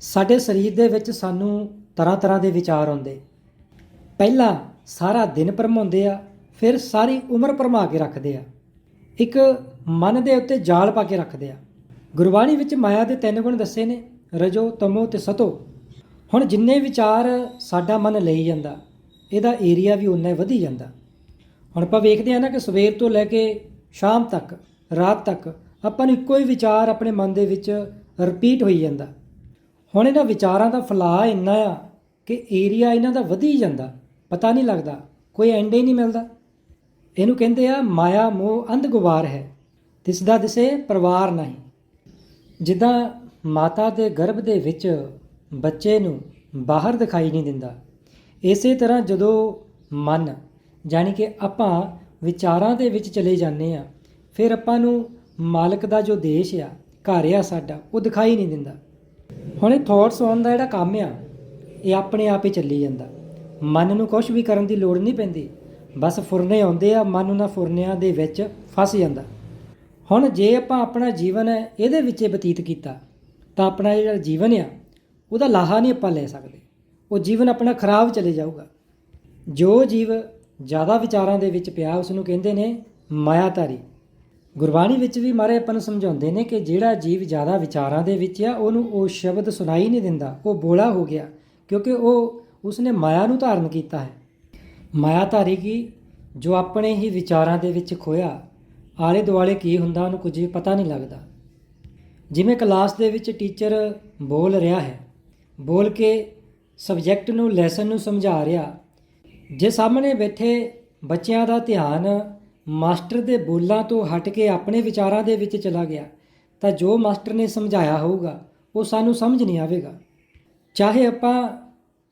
ਸਾਡੇ ਸਰੀਰ ਦੇ ਵਿੱਚ ਸਾਨੂੰ ਤਰ੍ਹਾਂ ਤਰ੍ਹਾਂ ਦੇ ਵਿਚਾਰ ਆਉਂਦੇ। ਪਹਿਲਾਂ ਸਾਰਾ ਦਿਨ ਭਰਮਾਉਂਦੇ ਆ, ਫਿਰ ਸਾਰੀ ਉਮਰ ਭਰਮਾ ਕੇ ਰੱਖਦੇ ਆ। ਇੱਕ ਮਨ ਦੇ ਉੱਤੇ ਜਾਲ ਪਾ ਕੇ ਰੱਖਦੇ ਆ। ਗੁਰਬਾਣੀ ਵਿੱਚ ਮਾਇਆ ਦੇ ਤਿੰਨ ਗੁਣ ਦੱਸੇ ਨੇ, ਰਜੋ, ਤਮੋ ਤੇ ਸਤੋ। ਹੁਣ ਜਿੰਨੇ ਵਿਚਾਰ ਸਾਡਾ ਮਨ ਲਈ ਜਾਂਦਾ, ਇਹਦਾ ਏਰੀਆ ਵੀ ਉਨਾ ਹੀ ਵਧੀ ਜਾਂਦਾ। ਹੁਣ ਆਪਾਂ ਵੇਖਦੇ ਆ ਨਾ ਕਿ ਸਵੇਰ ਤੋਂ ਲੈ ਕੇ ਸ਼ਾਮ ਤੱਕ, ਰਾਤ ਤੱਕ ਆਪਾਂ ਨੂੰ ਇੱਕੋ ਹੀ ਵਿਚਾਰ ਆਪਣੇ ਮਨ ਦੇ ਵਿੱਚ ਰਿਪੀਟ ਹੋਈ ਜਾਂਦਾ। ਹੁਣ ਇਹਨਾਂ ਵਿਚਾਰਾਂ ਦਾ ਫੈਲਾਅ ਇੰਨਾ ਆ ਕਿ ਏਰੀਆ ਇਹਨਾਂ ਦਾ ਵਧੀ ਜਾਂਦਾ, ਪਤਾ ਨਹੀਂ ਲੱਗਦਾ, ਕੋਈ ਐਂਡ ਹੀ ਨਹੀਂ ਮਿਲਦਾ। ਇਹਨੂੰ ਕਹਿੰਦੇ ਆ ਮਾਇਆ, ਮੋਹ, ਅੰਧ ਗੁਬਾਰ ਹੈ। ਦਿਸਦਾ ਦਿਸੇ ਪਰਿਵਾਰ ਨਹੀਂ। ਜਿੱਦਾਂ ਮਾਤਾ ਦੇ ਗਰਭ ਦੇ ਵਿੱਚ ਬੱਚੇ ਨੂੰ ਬਾਹਰ ਦਿਖਾਈ ਨਹੀਂ ਦਿੰਦਾ, ਇਸੇ ਤਰ੍ਹਾਂ ਜਦੋਂ ਮਨ, ਜਾਣੀ ਕਿ ਆਪਾਂ ਵਿਚਾਰਾਂ ਦੇ ਵਿੱਚ ਚਲੇ ਜਾਂਦੇ ਆ, ਫਿਰ ਆਪਾਂ ਨੂੰ ਮਾਲਕ ਦਾ ਜੋ ਦੇਸ਼ ਆ, ਘਰ ਆ ਸਾਡਾ, ਉਹ ਦਿਖਾਈ ਨਹੀਂ ਦਿੰਦਾ। ਹੁਣ ਇਹ ਥਾਟਸ ਆਉਣ ਦਾ ਜਿਹੜਾ ਕੰਮ ਆ, ਇਹ ਆਪਣੇ ਆਪ ਹੀ ਚੱਲੀ ਜਾਂਦਾ। ਮਨ ਨੂੰ ਕੁਝ ਵੀ ਕਰਨ ਦੀ ਲੋੜ ਨਹੀਂ ਪੈਂਦੀ। ਬਸ ਫੁਰਨੇ ਆਉਂਦੇ ਆ, ਮਨ ਉਹਨਾਂ ਫੁਰਨਿਆਂ ਦੇ ਵਿੱਚ ਫਸ ਜਾਂਦਾ। ਹੁਣ ਜੇ ਆਪਾਂ ਆਪਣਾ ਜੀਵਨ ਇਹਦੇ ਵਿੱਚ ਬਤੀਤ ਕੀਤਾ, ਤਾਂ ਆਪਣਾ ਜਿਹੜਾ ਜੀਵਨ ਆ, ਉਹਦਾ ਲਾਹਾ ਨਹੀਂ ਆਪਾਂ ਲੈ ਸਕਦੇ। ਉਹ ਜੀਵਨ ਆਪਣਾ ਖਰਾਬ ਚਲੇ ਜਾਊਗਾ। ਜੋ ਜੀਵ ਜ਼ਿਆਦਾ ਵਿਚਾਰਾਂ ਦੇ ਵਿੱਚ ਪਿਆ ਉਸ ਨੂੰ ਕਹਿੰਦੇ ਨੇ ਮਾਇਆਧਾਰੀ। ਗੁਰਬਾਣੀ ਵਿੱਚ ਵੀ ਮਾਰੇ ਆਪਾਂ ਨੂੰ ਸਮਝਾਉਂਦੇ ਨੇ ਕਿ ਜਿਹੜਾ ਜੀਵ ਜ਼ਿਆਦਾ ਵਿਚਾਰਾਂ ਦੇ ਵਿੱਚ ਆ, ਉਹਨੂੰ ਉਹ ਸ਼ਬਦ ਸੁਣਾਈ ਨਹੀਂ ਦਿੰਦਾ, ਉਹ ਬੋਲਾ ਹੋ ਗਿਆ, ਕਿਉਂਕਿ ਉਹ ਉਸਨੇ ਮਾਇਆ ਨੂੰ ਧਾਰਨ ਕੀਤਾ ਹੈ। ਮਾਇਆਧਾਰੀ ਕੀ? ਜੋ ਆਪਣੇ ਹੀ ਵਿਚਾਰਾਂ ਦੇ ਵਿੱਚ ਖੋਇਆ ਆਲੇ ਦੁਆਲੇ ਕੀ ਹੁੰਦਾ ਉਹਨੂੰ ਕੁਝ ਵੀ ਪਤਾ ਨਹੀਂ ਲੱਗਦਾ। ਜਿਵੇਂ ਕਲਾਸ ਦੇ ਵਿੱਚ ਟੀਚਰ ਬੋਲ ਰਿਹਾ ਹੈ, ਬੋਲ ਕੇ ਸਬਜੈਕਟ ਨੂੰ, ਲੈਸਨ ਨੂੰ ਸਮਝਾ ਰਿਹਾ, ਜੇ ਸਾਹਮਣੇ ਬੈਠੇ ਬੱਚਿਆਂ ਦਾ ਧਿਆਨ ਮਾਸਟਰ ਦੇ ਬੋਲਾਂ ਤੋਂ ਹਟ ਕੇ ਆਪਣੇ ਵਿਚਾਰਾਂ ਦੇ ਵਿੱਚ ਚਲਾ ਗਿਆ, ਤਾਂ ਜੋ ਮਾਸਟਰ ਨੇ ਸਮਝਾਇਆ ਹੋਊਗਾ, ਉਹ ਸਾਨੂੰ ਸਮਝ ਨਹੀਂ ਆਵੇਗਾ। ਚਾਹੇ ਆਪਾਂ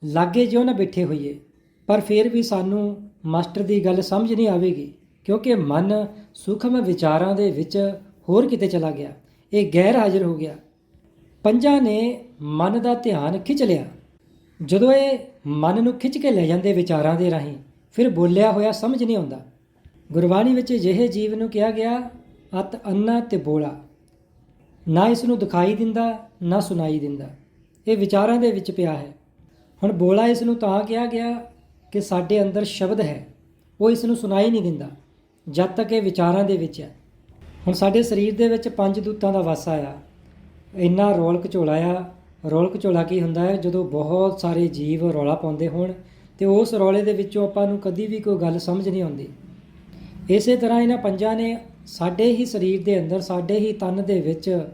ਲਾਗੇ ਜਿਉਂ ਨਾ ਬੈਠੇ ਹੋਈਏ, ਪਰ ਫਿਰ ਵੀ ਸਾਨੂੰ ਮਾਸਟਰ ਦੀ ਗੱਲ ਸਮਝ ਨਹੀਂ ਆਵੇਗੀ, ਕਿਉਂਕਿ ਮਨ ਸੂਖਮ ਵਿਚਾਰਾਂ ਦੇ ਵਿੱਚ ਹੋਰ ਕਿਤੇ ਚਲਾ ਗਿਆ, ਇਹ ਗੈਰ ਹਾਜ਼ਰ ਹੋ ਗਿਆ। ਪੰਜਾਂ ਨੇ ਮਨ ਦਾ ਧਿਆਨ ਖਿੱਚ ਲਿਆ। ਜਦੋਂ ਇਹ ਮਨ ਨੂੰ ਖਿੱਚ ਕੇ ਲੈ ਜਾਂਦੇ ਵਿਚਾਰਾਂ ਦੇ ਰਾਹੀਂ, ਫਿਰ ਬੋਲਿਆ ਹੋਇਆ ਸਮਝ ਨਹੀਂ ਆਉਂਦਾ। ਗੁਰਬਾਣੀ ਵਿੱਚ ਅਜਿਹੇ ਜੀਵ ਨੂੰ ਕਿਹਾ ਗਿਆ, ਅਤ ਅੰਨਾ ਤੇ ਬੋਲਾ। ਨਾ ਇਸ ਨੂੰ ਦਿਖਾਈ ਦਿੰਦਾ, ਨਾ ਸੁਣਾਈ ਦਿੰਦਾ। ਇਹ ਵਿਚਾਰਾਂ ਦੇ ਵਿੱਚ ਪਿਆ ਹੈ। ਹੁਣ ਬੋਲਾ ਇਸ ਨੂੰ ਤਾਂ ਕਿਹਾ ਗਿਆ ਕਿ ਸਾਡੇ ਅੰਦਰ ਸ਼ਬਦ ਹੈ। ਉਹ ਇਸ ਨੂੰ ਸੁਣਾਈ ਨਹੀਂ ਦਿੰਦਾ, ਜਦ ਤੱਕ ਇਹ ਵਿਚਾਰਾਂ ਦੇ ਵਿੱਚ ਹੈ। ਹੁਣ ਸਾਡੇ ਸਰੀਰ ਦੇ ਵਿੱਚ ਪੰਜ ਦੂਤਾਂ ਦਾ ਵਾਸਾ ਆ। ਇੰਨਾ ਰੋਲ ਘਚੋਲਾ ਆ। ਰੋਲ ਘਚੋਲਾ ਕੀ ਹੁੰਦਾ ਹੈ? ਜਦੋਂ ਬਹੁਤ ਸਾਰੇ ਜੀਵ ਰੌਲਾ ਪਾਉਂਦੇ ਹੋਣ ਤੇ ਉਸ ਰੌਲੇ ਦੇ ਵਿੱਚੋਂ ਆਪਾਂ ਨੂੰ ਕਦੀ ਵੀ ਕੋਈ ਗੱਲ ਸਮਝ ਨਹੀਂ ਆਉਂਦੀ। ਇਸੇ ਤਰ੍ਹਾਂ ਇਹਨਾਂ ਪੰਜਾਂ ਨੇ ਸਾਡੇ ਹੀ ਸਰੀਰ ਦੇ ਅੰਦਰ, ਸਾਡੇ ਹੀ ਤਨ ਦੇ ਵਿੱਚ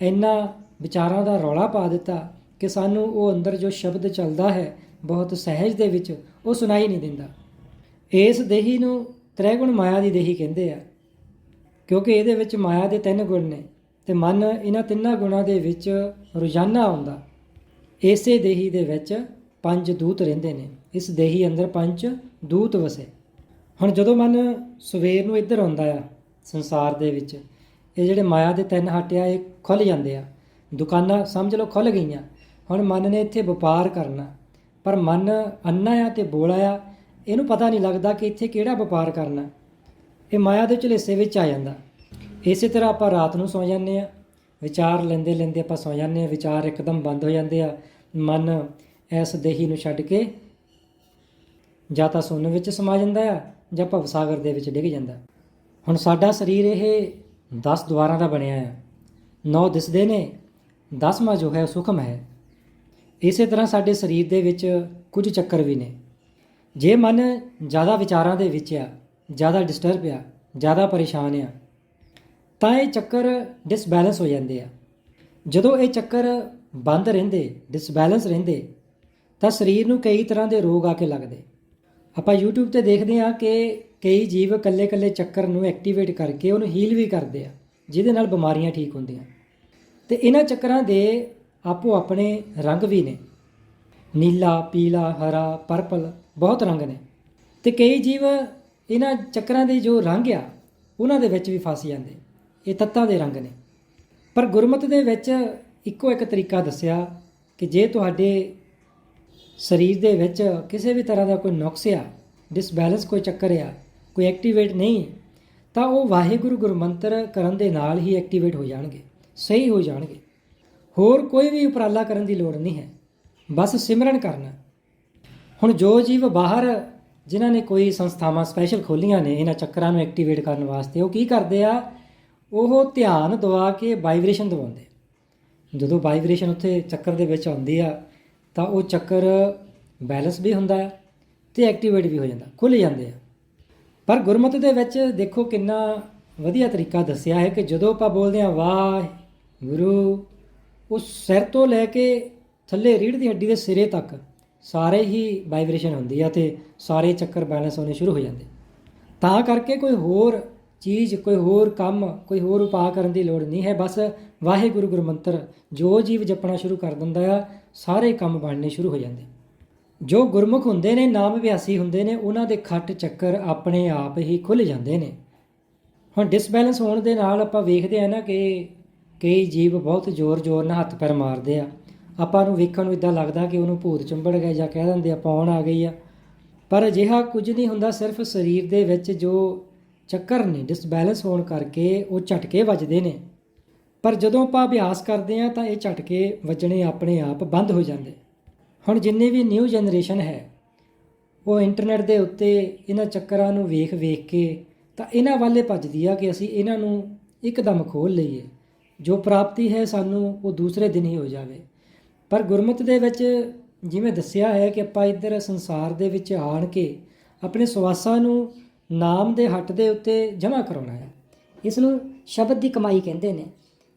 ਇੰਨਾ ਵਿਚਾਰਾਂ ਦਾ ਰੌਲਾ ਪਾ ਦਿੱਤਾ ਕਿ ਸਾਨੂੰ ਉਹ ਅੰਦਰ ਜੋ ਸ਼ਬਦ ਚੱਲਦਾ ਹੈ ਬਹੁਤ ਸਹਿਜ ਦੇ ਵਿੱਚ, ਉਹ ਸੁਣਾਈ ਨਹੀਂ ਦਿੰਦਾ। ਇਸ ਦੇਹੀ ਨੂੰ ਤ੍ਰੈਗੁਣ ਮਾਇਆ ਦੀ ਦੇਹੀ ਕਹਿੰਦੇ ਆ, ਕਿਉਂਕਿ ਇਹਦੇ ਵਿੱਚ ਮਾਇਆ ਦੇ ਤਿੰਨ ਗੁਣ ਨੇ ਤੇ ਮਨ ਇਹਨਾਂ ਤਿੰਨਾਂ ਗੁਣਾਂ ਦੇ ਵਿੱਚ ਰੋਜ਼ਾਨਾ ਆਉਂਦਾ। ਇਸੇ ਦੇਹੀ ਦੇ ਵਿੱਚ ਪੰਜ ਦੂਤ ਰਹਿੰਦੇ ਨੇ, ਇਸ ਦੇਹੀ ਅੰਦਰ ਪੰਜ ਦੂਤ ਵਸੇ। ਹੁਣ ਜਦੋਂ ਮਨ ਸਵੇਰ ਨੂੰ ਇੱਧਰ ਆਉਂਦਾ ਆ, ਸੰਸਾਰ ਦੇ ਵਿੱਚ, ਇਹ ਜਿਹੜੇ ਮਾਇਆ ਦੇ ਤਿੰਨ ਹੱਟਿਆ ਇਹ ਖੁੱਲ ਜਾਂਦੇ ਆ। ਦੁਕਾਨਾਂ ਸਮਝ ਲਓ ਖੁੱਲ ਗਈਆਂ। ਹੁਣ ਮਨ ਨੇ ਇੱਥੇ ਵਪਾਰ ਕਰਨਾ। ਪਰ ਮਨ ਅੰਨਾ ਆ ਤੇ ਬੋਲਾ ਆ, ਇਹਨੂੰ ਪਤਾ ਨਹੀਂ ਲੱਗਦਾ ਕਿ ਇੱਥੇ ਕਿਹੜਾ ਵਪਾਰ ਕਰਨਾ। ਇਹ ਮਾਇਆ ਦੇ ਝਲੇਸੇ ਵਿੱਚ ਆ ਜਾਂਦਾ। ਇਸੇ ਤਰ੍ਹਾਂ ਆਪਾਂ ਰਾਤ ਨੂੰ ਸੌ ਜਾਂਦੇ ਆ। ਵਿਚਾਰ ਲੈਂਦੇ ਲੈਂਦੇ ਆਪਾਂ ਸੌ ਜਾਂਦੇ ਆ। ਵਿਚਾਰ ਇੱਕਦਮ ਬੰਦ ਹੋ ਜਾਂਦੇ ਆ। ਮਨ ਇਸ ਦੇਹੀ ਨੂੰ ਛੱਡ ਕੇ ਜਾਂ ਤਾਂ ਸੁੰਨ ਵਿੱਚ ਸਮਾ ਜਾਂਦਾ ਆ। ਜਾਂ ਭਵ ਸਾਗਰ ਦੇ ਵਿੱਚ ਡਿੱਗ ਜਾਂਦਾ। ਹੁਣ ਸਾਡਾ ਸਰੀਰ ਇਹ 10 ਦੁਆਰਾਂ ਦਾ ਬਣਿਆ ਆ। ਨੌ ਦਿਸਦੇ ਨੇ 10ਵਾਂ ਜੋ ਹੈ ਉਹ ਸੁਖਮ ਹੈ। ਇਸੇ ਤਰ੍ਹਾਂ ਸਾਡੇ ਸਰੀਰ ਦੇ ਵਿੱਚ ਕੁਝ ਚੱਕਰ ਵੀ ਨੇ। ਜੇ ਮਨ ਜ਼ਿਆਦਾ ਵਿਚਾਰਾਂ ਦੇ ਵਿੱਚ ਆ, ਜ਼ਿਆਦਾ ਡਿਸਟਰਬ ਆ, ਜ਼ਿਆਦਾ ਪਰੇਸ਼ਾਨ ਆ, ਤਾਂ ਇਹ ਚੱਕਰ ਡਿਸਬੈਲੈਂਸ ਹੋ ਜਾਂਦੇ ਆ। ਜਦੋਂ ਇਹ ਚੱਕਰ ਬੰਦ ਰਹਿੰਦੇ ਡਿਸਬੈਲੈਂਸ ਰਹਿੰਦੇ, ਤਾਂ ਸਰੀਰ ਨੂੰ ਕਈ ਤਰ੍ਹਾਂ ਦੇ ਰੋਗ ਆ ਕੇ ਲੱਗਦੇ। ਆਪਾਂ YouTube ਤੇ ਦੇਖਦੇ ਹਾਂ ਕਿ ਕਈ ਜੀਵ ਇਕੱਲੇ-ਇਕੱਲੇ ਚੱਕਰ ਨੂੰ ਐਕਟੀਵੇਟ ਕਰਕੇ ਉਹਨੂੰ ਹੀਲ ਵੀ ਕਰਦੇ ਆ, ਜਿਹਦੇ ਨਾਲ ਬਿਮਾਰੀਆਂ ਠੀਕ ਹੁੰਦੀਆਂ। ਤੇ ਇਹਨਾਂ ਚੱਕਰਾਂ ਦੇ ਆਪੋ ਆਪਣੇ ਰੰਗ ਵੀ ਨੇ। ਨੀਲਾ, ਪੀਲਾ, ਹਰਾ ਪਰਪਲ ਬਹੁਤ ਰੰਗ ਨੇ। ਤੇ ਕਈ ਜੀਵ ਇਹਨਾਂ ਚੱਕਰਾਂ ਦੇ ਜੋ ਰੰਗ ਆ, ਉਹਨਾਂ ਦੇ ਵਿੱਚ ਵੀ ਫਸ ਜਾਂਦੇ। ਇਹ ਤੱਤਾਂ ਦੇ ਰੰਗ ਨੇ। ਪਰ ਗੁਰਮਤਿ ਦੇ ਵਿੱਚ ਇੱਕੋ ਇੱਕ ਤਰੀਕਾ ਦੱਸਿਆ ਕਿ ਜੇ ਤੁਹਾਡੇ ਸਰੀਰ ਦੇ ਵਿੱਚ ਕਿਸੇ ਵੀ ਤਰ੍ਹਾਂ ਦਾ ਕੋਈ ਨੁਕਸ ਆ ਡਿਸਬੈਲੈਂਸ ਕੋਈ ਚੱਕਰ ਆ, ਕੋਈ ਐਕਟੀਵੇਟ ਨਹੀਂ ਤਾਂ ਉਹ ਵਾਹਿਗੁਰੂ ਗੁਰਮੰਤਰ ਕਰਨ ਦੇ ਨਾਲ ਹੀ ਐਕਟੀਵੇਟ ਹੋ ਜਾਣਗੇ, ਸਹੀ ਹੋ ਜਾਣਗੇ। ਹੋਰ ਕੋਈ ਵੀ ਉਪਰਾਲਾ ਕਰਨ ਦੀ ਲੋੜ ਨਹੀਂ ਹੈ, ਬਸ ਸਿਮਰਨ ਕਰਨਾ। ਹੁਣ ਜੋ ਜੀਵ ਬਾਹਰ, ਜਿਨ੍ਹਾਂ ਨੇ ਕੋਈ ਸੰਸਥਾਵਾਂ ਸਪੈਸ਼ਲ ਖੋਲੀਆਂ ਨੇ, ਇਹਨਾਂ ਚੱਕਰਾਂ ਨੂੰ ਐਕਟੀਵੇਟ ਕਰਨ ਵਾਸਤੇ, ਉਹ ਕੀ ਕਰਦੇ ਆ? ਉਹ ਧਿਆਨ ਦਵਾ ਕੇ ਵਾਈਬ੍ਰੇਸ਼ਨ ਦਵਾਉਂਦੇ ਜਦੋਂ ਵਾਈਬ੍ਰੇਸ਼ਨ ਉੱਥੇ ਚੱਕਰ ਦੇ ਵਿੱਚ ਆਉਂਦੀ ਆ ਤਾਂ ਉਹ ਚੱਕਰ ਬੈਲੈਂਸ ਵੀ ਹੁੰਦਾ ਹੈ ਤੇ ਐਕਟੀਵੇਟ ਵੀ ਹੋ ਜਾਂਦਾ ਖੁੱਲ ਜਾਂਦੇ ਆ। ਪਰ ਗੁਰਮਤਿ ਦੇ ਵਿੱਚ ਦੇਖੋ ਕਿੰਨਾ ਵਧੀਆ ਤਰੀਕਾ ਦੱਸਿਆ ਹੈ ਕਿ ਜਦੋਂ ਆਪਾਂ ਬੋਲਦੇ ਆ ਵਾਹ ਗੁਰੂ ਉਸ ਸਿਰ ਤੋਂ ਲੈ ਕੇ ਥੱਲੇ ਰੀੜ੍ਹ ਦੀ ਹੱਡੀ ਦੇ ਸਿਰੇ ਤੱਕ ਸਾਰੇ ਹੀ ਵਾਈਬ੍ਰੇਸ਼ਨ ਹੁੰਦੀ ਆ ਤੇ ਸਾਰੇ ਚੱਕਰ ਬੈਲੈਂਸ ਹੋਣੇ ਸ਼ੁਰੂ ਹੋ ਜਾਂਦੇ। ਤਾਂ ਕਰਕੇ ਕੋਈ ਹੋਰ ਚੀਜ਼, ਕੋਈ ਹੋਰ ਕੰਮ, ਕੋਈ ਹੋਰ ਉਪਾਅ ਕਰਨ ਦੀ ਲੋੜ ਨਹੀਂ ਹੈ। ਬਸ ਵਾਹਿਗੁਰੂ ਗੁਰਮੰਤਰ ਜੋ ਜੀਵ ਜਪਣਾ ਸ਼ੁਰੂ ਕਰ ਦਿੰਦਾ ਆ ਸਾਰੇ ਕੰਮ ਬਣਨੇ ਸ਼ੁਰੂ ਹੋ ਜਾਂਦੇ। ਜੋ ਗੁਰਮੁਖ ਹੁੰਦੇ ਨੇ, ਨਾਮ ਅਭਿਆਸੀ ਹੁੰਦੇ ਨੇ, ਉਹਨਾਂ ਦੇ ਖੱਟ ਚੱਕਰ ਆਪਣੇ ਆਪ ਹੀ ਖੁੱਲ ਜਾਂਦੇ ਨੇ। ਹੁਣ ਡਿਸਬੈਲੈਂਸ ਹੋਣ ਦੇ ਨਾਲ ਆਪਾਂ ਵੇਖਦੇ ਆ ਨਾ ਕਿ ਕਈ ਜੀਵ ਬਹੁਤ ਜ਼ੋਰ-ਜ਼ੋਰ ਨਾਲ ਹੱਥ ਪੈਰ ਮਾਰਦੇ ਆ। ਆਪਾਂ ਨੂੰ ਵੇਖਣ ਨੂੰ ਇਦਾਂ ਲੱਗਦਾ ਕਿ ਉਹਨੂੰ ਭੂਤ ਚੰਬੜ ਗਏ ਜਾਂ ਕਹਿ ਦਿੰਦੇ ਆ, ਪੌਣ ਆ ਗਈ ਆ। ਪਰ ਅਜਿਹਾ ਕੁਝ ਨਹੀਂ ਹੁੰਦਾ, ਸਿਰਫ ਸਰੀਰ ਦੇ ਵਿੱਚ ਜੋ ਚੱਕਰ ਨੇ ਡਿਸਬੈਲੈਂਸ ਹੋਣ ਕਰਕੇ ਉਹ ਝਟਕੇ ਵੱਜਦੇ ਨੇ। ਪਰ ਜਦੋਂ ਆਪਾਂ ਅਭਿਆਸ ਕਰਦੇ ਆ ਤਾਂ ਇਹ ਝਟਕੇ ਵੱਜਣੇ ਆਪਣੇ ਆਪ ਬੰਦ ਹੋ ਜਾਂਦੇ। ਹੁਣ ਜਿੰਨੇ ਵੀ ਨਿਊ ਜਨਰੇਸ਼ਨ ਹੈ, ਉਹ ਇੰਟਰਨੈਟ ਦੇ ਉੱਤੇ ਇਹਨਾਂ ਚੱਕਰਾਂ ਨੂੰ ਵੇਖ ਵੇਖ ਕੇ ਤਾਂ ਇਹਨਾਂ ਵੱਲੇ ਭੱਜਦੀ ਆ ਕਿ ਅਸੀਂ ਇਹਨਾਂ ਨੂੰ ਇੱਕਦਮ ਖੋਲ ਲਈਏ। ਜੋ ਪ੍ਰਾਪਤੀ ਹੈ ਸਾਨੂੰ ਉਹ ਦੂਸਰੇ ਦਿਨ ਹੀ ਹੋ ਜਾਵੇ। ਪਰ ਗੁਰਮਤਿ ਦੇ ਵਿੱਚ ਜਿਵੇਂ ਦੱਸਿਆ ਹੈ ਕਿ ਆਪਾਂ ਇੱਧਰ ਸੰਸਾਰ ਦੇ ਵਿੱਚ ਆਣ ਕੇ ਆਪਣੇ ਸਵਾਸਾਂ ਨੂੰ ਨਾਮ ਦੇ ਹੱਟ ਦੇ ਉੱਤੇ ਜਮ੍ਹਾਂ ਕਰਾਉਣਾ ਹੈ। ਇਸ ਨੂੰ ਸ਼ਬਦ ਦੀ ਕਮਾਈ ਕਹਿੰਦੇ ਨੇ।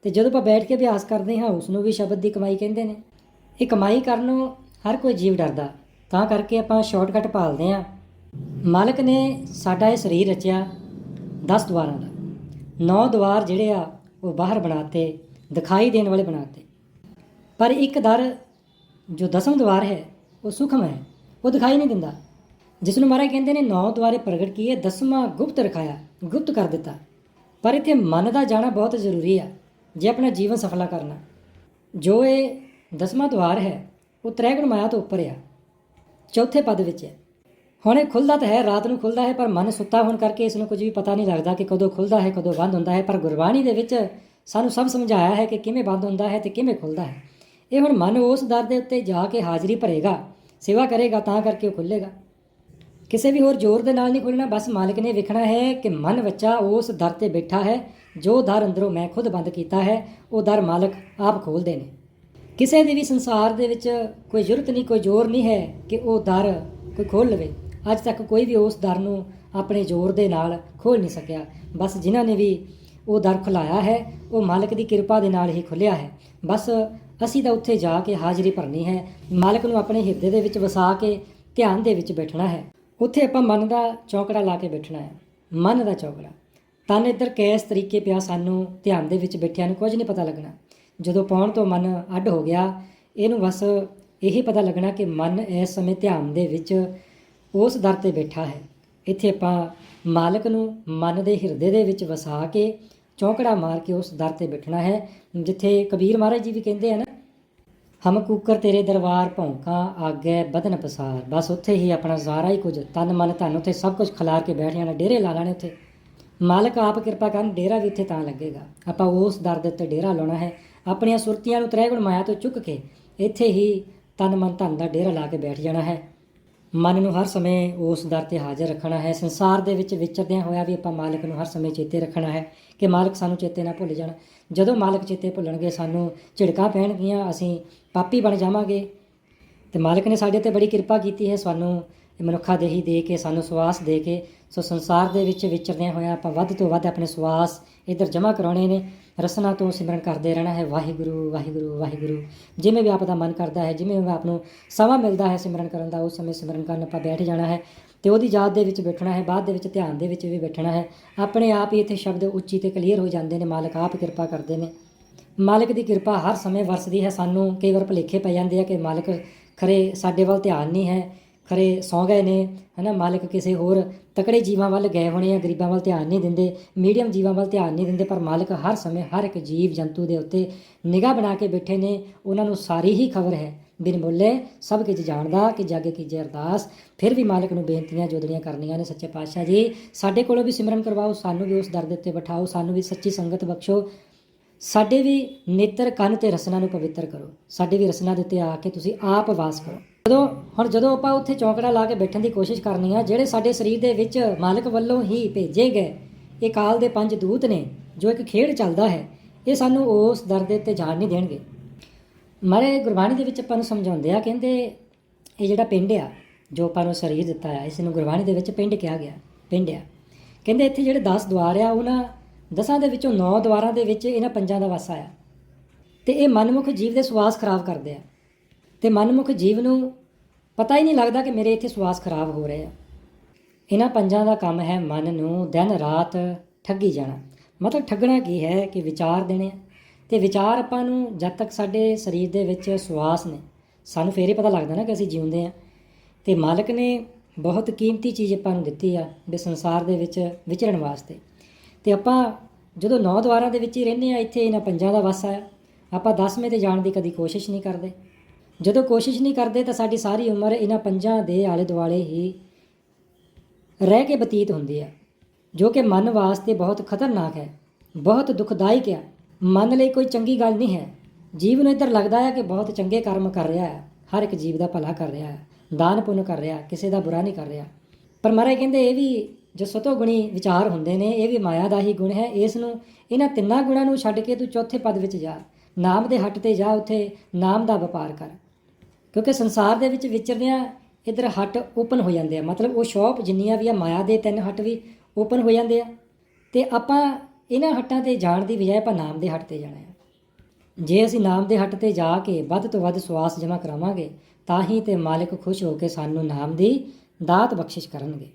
ਤੇ ਜਦੋਂ ਆਪਾਂ ਬੈਠ ਕੇ ਅਭਿਆਸ ਕਰਦੇ ਹਾਂ ਉਸ ਨੂੰ ਵੀ ਸ਼ਬਦ ਦੀ ਕਮਾਈ ਕਹਿੰਦੇ ਨੇ। ਇਹ ਕਮਾਈ ਕਰਨ ਨੂੰ ਹਰ ਕੋਈ ਜੀਵ ਡਰਦਾ। ਤਾਂ ਕਰਕੇ ਆਪਾਂ ਸ਼ਾਰਟਕਟ ਭਾਲਦੇ ਹਾਂ। ਮਾਲਕ ਨੇ ਸਾਡਾ ਇਹ ਸਰੀਰ ਰਚਿਆ 10 ਦੁਆਰਾਂ ਦਾ। 9 ਦੁਆਰ ਜਿਹੜੇ ਆ, ਉਹ ਬਾਹਰ ਬਣਾਤੇ, ਦਿਖਾਈ ਦੇਣ ਵਾਲੇ ਬਣਾਤੇ। ਪਰ ਇੱਕ ਦਰ ਜੋ ਦਸਮ ਦੁਆਰ ਹੈ, ਉਹ ਸੂਖਮ ਹੈ। ਉਹ ਦਿਖਾਈ ਨਹੀਂ ਦਿੰਦਾ। ਜਿਸ ਨੂੰ ਮਹਾਰਾਜ ਕਹਿੰਦੇ ਨੇ, ਨੌ ਦੁਆਰੇ ਪ੍ਰਗਟ ਕੀਏ, ਦਸਵਾਂ ਗੁਪਤ ਰਖਾਇਆ, ਗੁਪਤ ਕਰ ਦਿੱਤਾ। ਪਰ ਇੱਥੇ ਮਨ ਦਾ ਜਾਣਾ ਬਹੁਤ ਜ਼ਰੂਰੀ ਆ। ਜੇ ਆਪਣਾ ਜੀਵਨ ਸਫਲਾ ਕਰਨਾ। ਜੋ ਇਹ ਦਸਵਾਂ ਦੁਆਰ ਹੈ, ਉਹ ਤ੍ਰੈਗੁਣ ਮਾਇਆ ਤੋਂ ਉੱਪਰ ਆ। ਚੌਥੇ ਪਦ ਵਿੱਚ ਹੈ। ਹੁਣ ਇਹ ਖੁੱਲਦਾ ਤਾਂ ਹੈ, ਰਾਤ ਨੂੰ ਖੁੱਲਦਾ ਹੈ, ਪਰ ਮਨ ਸੁੱਤਾ ਹੋਣ ਕਰਕੇ ਇਸ ਨੂੰ ਕੁਝ ਵੀ ਪਤਾ ਨਹੀਂ ਲੱਗਦਾ ਕਿ ਕਦੋਂ ਖੁੱਲਦਾ ਹੈ, ਕਦੋਂ ਬੰਦ ਹੁੰਦਾ ਹੈ। ਪਰ ਗੁਰਬਾਣੀ ਦੇ ਵਿੱਚ ਸਾਨੂੰ ਸਭ ਸਮਝਾਇਆ ਹੈ ਕਿ ਕਿਵੇਂ ਬੰਦ ਹੁੰਦਾ ਹੈ ਤੇ ਕਿਵੇਂ ਖੁੱਲਦਾ ਹੈ। ਇਹ ਹੁਣ ਮਨ ਉਸ ਦਰ ਦੇ ਉੱਤੇ ਜਾ ਕੇ ਹਾਜ਼ਰੀ ਭਰੇਗਾ, ਸੇਵਾ ਕਰੇਗਾ, ਤਾਂ ਕਰਕੇ ਉਹ ਖੁੱਲੇਗਾ। ਕਿਸੇ ਵੀ ਹੋਰ ਜ਼ੋਰ ਦੇ ਨਾਲ ਨਹੀਂ ਖੁੱਲਣਾ, ਬਸ ਮਾਲਕ ਨੇ ਵੇਖਣਾ ਹੈ ਕਿ ਮਨ ਬੱਚਾ ਉਸ ਦਰ ਤੇ ਬੈਠਾ ਹੈ ਜੋ ਦਰ ਅੰਦਰੋਂ ਮੈਂ ਖੁਦ ਬੰਦ ਕੀਤਾ ਹੈ, ਉਹ ਦਰ ਮਾਲਕ ਆਪ ਖੋਲਦੇ ਨੇ। ਕਿਸੇ ਦੀ ਵੀ ਸੰਸਾਰ ਦੇ ਵਿੱਚ ਕੋਈ ਜ਼ਰੂਰਤ ਨਹੀਂ, ਕੋਈ ਜ਼ੋਰ ਨਹੀਂ ਹੈ ਕਿ ਉਹ ਦਰ ਕੋਈ ਖੋਲ ਲਵੇ। ਅੱਜ ਤੱਕ ਕੋਈ ਵੀ ਉਸ ਦਰ ਨੂੰ ਆਪਣੇ ਜ਼ੋਰ ਦੇ ਨਾਲ ਖੋਲ ਨਹੀਂ ਸਕਿਆ। ਬਸ ਜਿਨ੍ਹਾਂ ਨੇ ਵੀ ਉਹ ਦਰ ਖੁਲਾਇਆ ਹੈ, ਉਹ ਮਾਲਕ ਦੀ ਕਿਰਪਾ ਦੇ ਨਾਲ ਹੀ ਖੁੱਲਿਆ ਹੈ। ਬਸ ਅਸੀਂ ਤਾਂ ਉੱਥੇ ਜਾ ਕੇ ਹਾਜ਼ਰੀ ਭਰਨੀ ਹੈ। ਮਾਲਕ ਨੂੰ ਆਪਣੇ ਹਿਰਦੇ ਦੇ ਵਿੱਚ ਵਸਾ ਕੇ ਧਿਆਨ ਦੇ ਵਿੱਚ ਬੈਠਣਾ ਹੈ। ਉੱਥੇ ਆਪਾਂ ਮਨ ਦਾ ਚੌਕੜਾ ਲਾ ਕੇ ਬੈਠਣਾ ਹੈ। ਮਨ ਦਾ ਚੌਕੜਾ। ਤਨ ਇੱਧਰ ਕੈਸ ਤਰੀਕੇ ਪਿਆ ਸਾਨੂੰ ਧਿਆਨ ਦੇ ਵਿੱਚ ਬੈਠਿਆਂ ਨੂੰ ਕੁਝ ਨਹੀਂ ਪਤਾ ਲੱਗਣਾ। ਜਦੋਂ ਪਾਉਣ ਤੋਂ ਮਨ ਅੱਡ ਹੋ ਗਿਆ, ਇਹਨੂੰ ਬਸ ਇਹੀ ਪਤਾ ਲੱਗਣਾ ਕਿ ਮਨ ਇਸ ਸਮੇਂ ਧਿਆਨ ਦੇ ਵਿੱਚ ਉਸ ਦਰ ਤੇ ਬੈਠਾ ਹੈ। ਇੱਥੇ ਆਪਾਂ ਮਾਲਕ ਨੂੰ ਮਨ ਦੇ ਹਿਰਦੇ ਦੇ ਵਿੱਚ ਵਸਾ ਕੇ ਚੌਂਕੜਾ ਮਾਰ ਕੇ ਉਸ ਦਰ ਤੇ ਬੈਠਣਾ ਹੈ, ਜਿੱਥੇ ਕਬੀਰ ਮਹਾਰਾਜ ਜੀ ਵੀ ਕਹਿੰਦੇ ਆ ਨਾ, ਹਮ ਕੂਕਰ ਤੇਰੇ ਦਰਬਾਰ ਭੌਂਕਾਂ, ਆਗੇ ਬਦਨ ਪਸਾਰ। ਬਸ ਉੱਥੇ ਹੀ ਆਪਣਾ ਸਾਰਾ ਹੀ ਕੁਝ, ਤਨ ਮਨ ਧਨ ਉੱਥੇ ਸਭ ਕੁਝ ਖਿਲਾਰ ਕੇ ਬੈਠ ਜਾਣਾ ਡੇਰੇ ਲਾ ਲੈਣੇ ਉੱਥੇ। ਮਾਲਕ ਆਪ ਕਿਰਪਾ ਕਰਨ, ਡੇਰਾ ਵੀ ਉੱਥੇ ਤਾਂ ਲੱਗੇਗਾ। ਆਪਾਂ ਉਸ ਦਰ ਦੇ ਉੱਤੇ ਡੇਰਾ ਲਾਉਣਾ ਹੈ। ਆਪਣੀਆਂ ਸੁਰਤੀਆਂ ਨੂੰ ਤ੍ਰੈਗੁਣ ਮਾਇਆ ਤੋਂ ਚੁੱਕ ਕੇ ਇੱਥੇ ਹੀ ਤਨ ਮਨ ਧਨ ਦਾ ਡੇਰਾ ਲਾ ਕੇ ਬੈਠ ਜਾਣਾ ਹੈ। ਮਨ ਨੂੰ ਹਰ ਸਮੇਂ ਉਸ ਦਰ ਤੇ ਹਾਜ਼ਰ ਰੱਖਣਾ ਹੈ। ਸੰਸਾਰ ਦੇ ਵਿੱਚ ਵਿਚਰਦਿਆਂ ਹੋਇਆ ਵੀ ਆਪਾਂ ਮਾਲਕ ਨੂੰ ਹਰ ਸਮੇਂ ਚੇਤੇ ਰੱਖਣਾ ਹੈ ਕਿ ਮਾਲਕ ਸਾਨੂੰ ਚੇਤੇ ਨਾ ਭੁੱਲ ਜਾਣ। ਜਦੋਂ ਮਾਲਕ ਚੇਤੇ ਭੁੱਲਣਗੇ, ਸਾਨੂੰ ਝਿੜਕਾਂ ਪੈਣਗੀਆਂ, ਅਸੀਂ ਪਾਪੀ ਬਣ ਜਾਵਾਂਗੇ। ਤੇ ਮਾਲਕ ਨੇ ਸਾਡੇ ਤੇ ਬੜੀ ਕਿਰਪਾ ਕੀਤੀ ਹੈ। ਸਾਨੂੰ ਮਨੁੱਖਾ ਦੇਹੀ ਦੇ ਕੇ, ਸਾਨੂੰ ਸਵਾਸ ਦੇ ਕੇ, ਸੋ ਸੰਸਾਰ ਦੇ ਵਿੱਚ ਵਿਚਰਦਿਆਂ ਹੋਇਆ ਆਪਾਂ ਵੱਧ ਤੋਂ ਵੱਧ ਆਪਣੇ ਸਵਾਸ ਇੱਧਰ ਜਮ੍ਹਾਂ ਕਰਾਉਣੇ ਨੇ। ਰਸਨਾ ਤੋਂ ਸਿਮਰਨ ਕਰਦੇ ਰਹਿਣਾ ਹੈ ਵਾਹਿਗੁਰੂ ਵਾਹਿਗੁਰੂ ਵਾਹਿਗੁਰੂ। ਜਿਵੇਂ ਵੀ ਆਪ ਦਾ ਮਨ ਕਰਦਾ ਹੈ, ਜਿਵੇਂ ਵੀ ਆਪ ਨੂੰ ਸਮਾਂ ਮਿਲਦਾ ਹੈ ਸਿਮਰਨ ਕਰਨ ਦਾ, ਉਸ ਸਮੇਂ ਸਿਮਰਨ ਕਰਨ ਆਪਾਂ ਬੈਠ ਜਾਣਾ ਹੈ। ਤੇ ਉਹਦੀ ਯਾਦ ਦੇ ਵਿੱਚ ਬੈਠਣਾ ਹੈ, ਬਾਅਦ ਦੇ ਵਿੱਚ ਧਿਆਨ ਦੇ ਵਿੱਚ ਵੀ ਬੈਠਣਾ ਹੈ। ਆਪਣੇ ਆਪ ਹੀ ਇੱਥੇ ਸ਼ਬਦ ਉੱਚੀ ਤੇ ਕਲੀਅਰ ਹੋ ਜਾਂਦੇ ਨੇ, ਮਾਲਕ ਆਪ ਕਿਰਪਾ ਕਰਦੇ ਨੇ। ਮਾਲਕ ਦੀ ਕਿਰਪਾ ਹਰ ਸਮੇਂ ਵਰਸਦੀ ਹੈ, ਸਾਨੂੰ ਕਈ ਵਾਰ ਭੁਲੇਖੇ ਪੈ ਜਾਂਦੇ ਆ ਕਿ ਮਾਲਕ ਖਰੇ ਸਾਡੇ ਵੱਲ ਧਿਆਨ ਨਹੀਂ ਹੈ। ਖਰੇ ਸੌ ਗਏ ਨੇ, ਹਨਾ, ਮਾਲਕ ਕਿਸੇ ਹੋਰ ਤਕੜੇ ਜੀਵਾਂ ਵੱਲ ਗਏ ਹੋਣੇ ਆ, ਗਰੀਬਾਂ ਵੱਲ ਧਿਆਨ ਨਹੀਂ ਦਿੰਦੇ, ਮੀਡੀਅਮ ਜੀਵਾਂ ਵੱਲ ਧਿਆਨ ਨਹੀਂ ਦਿੰਦੇ, ਪਰ ਮਾਲਕ ਹਰ ਸਮੇਂ ਹਰ ਇੱਕ ਜੀਵ ਜੰਤੂ ਦੇ ਉੱਤੇ ਨਿਗਾਹ ਬਣਾ ਕੇ ਬੈਠੇ ਨੇ, ਉਹਨਾਂ ਨੂੰ ਸਾਰੀ ਹੀ ਖਬਰ ਹੈ। ਬਿਨ ਮੁੱਲੇ ਸਭ ਕੁਝ ਜਾਣਦਾ ਕਿ ਜਾਗੇ ਕੀਜੇ ਅਰਦਾਸ, ਫਿਰ ਵੀ ਮਾਲਕ ਨੂੰ ਬੇਨਤੀਆਂ ਜੋਦੜੀਆਂ ਕਰਨੀਆਂ ਨੇ, ਸੱਚੇ ਪਾਤਸ਼ਾਹ ਜੀ। ਸਾਡੇ ਕੋਲੋਂ ਵੀ ਸਿਮਰਨ ਕਰਵਾਓ, ਸਾਨੂੰ ਵੀ ਉਸ ਦਰ ਦੇ ਉੱਤੇ ਬਿਠਾਓ, ਸਾਨੂੰ ਵੀ ਸੱਚੀ ਸੰਗਤ ਬਖਸ਼ੋ। ਸਾਡੇ ਵੀ ਨੇਤਰ ਕੰਨ ਤੇ ਰਸਨਾ ਨੂੰ ਪਵਿੱਤਰ ਕਰੋ, ਸਾਡੇ ਵੀ ਰਸਨਾ ਦੇ ਉੱਤੇ ਆ ਕੇ ਤੁਸੀਂ ਆਪ ਵਾਸ ਕਰੋ। ਜਦੋਂ ਹੁਣ ਜਦੋਂ ਆਪਾਂ ਉੱਥੇ ਚੌਂਕੜਾ ਲਾ ਕੇ ਬੈਠਣ ਦੀ ਕੋਸ਼ਿਸ਼ ਕਰਨੀ ਆ, ਜਿਹੜੇ ਸਾਡੇ ਸਰੀਰ ਦੇ ਵਿੱਚ ਮਾਲਕ ਵੱਲੋਂ ਹੀ ਭੇਜੇ ਗਏ, ਇਹ ਕਾਲ ਦੇ ਪੰਜ ਦੂਤ ਨੇ, ਜੋ ਇੱਕ ਖੇਡ ਚੱਲਦਾ ਹੈ, ਇਹ ਸਾਨੂੰ ਉਸ ਦਰ ਦੇ ਉੱਤੇ ਜਾਣ ਨਹੀਂ ਦੇਣਗੇ। ਮਾਰੇ ਗੁਰਬਾਣੀ ਦੇ ਵਿੱਚ ਆਪਾਂ ਨੂੰ ਸਮਝਾਉਂਦੇ ਆ, ਕਹਿੰਦੇ ਇਹ ਜਿਹੜਾ ਪਿੰਡ ਆ, ਜੋ ਆਪਾਂ ਨੂੰ ਸਰੀਰ ਦਿੱਤਾ ਹੈ ਇਸ ਨੂੰ ਗੁਰਬਾਣੀ ਦੇ ਵਿੱਚ ਪਿੰਡ ਕਿਹਾ ਗਿਆ, ਪਿੰਡ ਆ। ਕਹਿੰਦੇ ਇੱਥੇ ਜਿਹੜੇ 10 ਦੁਆਰ ਆ, ਉਹਨਾਂ ਦਸਾਂ ਦੇ ਵਿੱਚੋਂ 9 ਦੁਆਰਾਂ ਦੇ ਵਿੱਚ ਇਹਨਾਂ ਪੰਜਾਂ ਦਾ ਵਾਸਾ ਆ। ਤੇ ਇਹ ਮਨਮੁਖ ਜੀਵ ਦੇ ਸਵਾਸ ਖਰਾਬ ਕਰਦੇ ਆ। ਤੇ ਮਨਮੁਖ ਜੀਵ ਨੂੰ ਪਤਾ ਹੀ ਨਹੀਂ ਲੱਗਦਾ ਕਿ ਮੇਰੇ ਇੱਥੇ ਸਵਾਸ ਖਰਾਬ ਹੋ ਰਹੇ ਆ। ਇਹਨਾਂ ਪੰਜਾਂ ਦਾ ਕੰਮ ਹੈ ਮਨ ਨੂੰ ਦਿਨ ਰਾਤ ਠੱਗੀ ਜਾਣਾ। ਮਤਲਬ ਠੱਗਣਾ ਕੀ ਹੈ ਕਿ ਵਿਚਾਰ ਦੇਣੇ ਆ। ਤੇ ਵਿਚਾਰ ਆਪਾਂ ਨੂੰ ਜਦ ਤੱਕ ਸਾਡੇ ਸਰੀਰ ਦੇ ਵਿੱਚ ਸਵਾਸ ਨੇ, ਸਾਨੂੰ ਫੇਰ ਹੀ ਪਤਾ ਲੱਗਦਾ ਨਾ ਕਿ ਅਸੀਂ ਜਿਉਂਦੇ ਆ। ਤੇ ਮਾਲਕ ਨੇ ਬਹੁਤ ਕੀਮਤੀ ਚੀਜ਼ ਆਪਾਂ ਨੂੰ ਦਿੱਤੀ ਆ ਵੀ ਸੰਸਾਰ ਦੇ ਵਿੱਚ ਵਿਚਰਨ ਵਾਸਤੇ। ਤੇ ਆਪਾਂ ਜਦੋਂ ਨੌ ਦੁਆਰਾਂ ਦੇ ਵਿੱਚ ਹੀ ਰਹਿੰਦੇ ਆ, ਇੱਥੇ ਇਹਨਾਂ ਪੰਜਾਂ ਦਾ ਵਾਸਾ ਆ। ਆਪਾਂ ਦਸਵੇਂ ਤੇ ਜਾਣ ਦੀ ਕਦੀ ਕੋਸ਼ਿਸ਼ ਨਹੀਂ ਕਰਦੇ। ਜਦੋਂ ਕੋਸ਼ਿਸ਼ ਨਹੀਂ ਕਰਦੇ ਤਾਂ ਸਾਡੀ ਸਾਰੀ ਉਮਰ ਇਹਨਾਂ ਪੰਜਾਂ ਦੇ ਆਲੇ ਦੁਆਲੇ ਹੀ ਰਹਿ ਕੇ ਬਤੀਤ ਹੁੰਦੀ ਹੈ, ਜੋ ਕਿ ਮਨ ਵਾਸਤੇ ਬਹੁਤ ਖਤਰਨਾਕ ਹੈ, ਬਹੁਤ ਦੁਖਦਾਇਕ ਹੈ। ਮਨ ਲਈ ਕੋਈ ਚੰਗੀ ਗੱਲ ਨਹੀਂ ਹੈ। ਜੀਵ ਨੂੰ ਇੱਧਰ ਲੱਗਦਾ ਹੈ ਕਿ ਬਹੁਤ ਚੰਗੇ ਕਰਮ ਕਰ ਰਿਹਾ ਹੈ, ਹਰ ਇੱਕ ਜੀਵ ਦਾ ਭਲਾ ਕਰ ਰਿਹਾ ਹੈ, ਦਾਨ ਪੁੰਨ ਕਰ ਰਿਹਾ ਕਿਸੇ ਦਾ ਬੁਰਾ ਨਹੀਂ ਕਰ ਰਿਹਾ। ਪਰ ਮਹਾਰਾਜ ਕਹਿੰਦੇ ਇਹ ਵੀ ਜੋ ਸਤੋ ਗੁਣੀ ਵਿਚਾਰ ਹੁੰਦੇ ਨੇ, ਇਹ ਵੀ ਮਾਇਆ ਦਾ ਹੀ ਗੁਣ ਹੈ, ਇਸ ਨੂੰ ਇਹਨਾਂ ਤਿੰਨਾਂ ਗੁਣਾਂ ਨੂੰ ਛੱਡ ਕੇ ਤੂੰ ਚੌਥੇ ਪਦ ਵਿੱਚ ਜਾ, ਨਾਮ ਦੇ ਹੱਟ ਤੇ ਜਾ ਉੱਥੇ, ਨਾਮ ਦਾ ਵਪਾਰ ਕਰ। ਕਿਉਂਕਿ ਸੰਸਾਰ ਦੇ ਵਿੱਚ ਵਿਚਰਦਿਆਂ ਇਧਰ ਹੱਟ ਓਪਨ ਹੋ ਜਾਂਦੇ ਆ। ਮਤਲਬ ਉਹ ਸ਼ੌਪ ਜਿੰਨੀਆਂ ਵੀ ਆ, ਮਾਇਆ ਦੇ ਤਿੰਨ ਹੱਟ ਵੀ ਓਪਨ ਹੋ ਜਾਂਦੇ ਆ। ਤੇ ਆਪਾਂ ਇਹਨਾਂ ਹੱਟਾਂ ਤੇ ਜਾਣ ਦੀ ਬਜਾਏ ਆਪਾਂ ਨਾਮ ਦੇ ਹੱਟ ਤੇ ਜਾਣਾ ਹੈ ਜੇ ਅਸੀਂ ਨਾਮ ਦੇ ਹੱਟ ਤੇ ਜਾ ਕੇ ਵੱਧ ਤੋਂ ਵੱਧ ਸਵਾਸ ਜਮ੍ਹਾਂ ਕਰਾਵਾਂਗੇ, ਤਾਂ ਹੀ ਤੇ ਮਾਲਿਕ ਖੁਸ਼ ਹੋ ਕੇ ਸਾਨੂੰ ਨਾਮ ਦੀ ਦਾਤ ਬਖਸ਼ਿਸ਼ ਕਰਨਗੇ।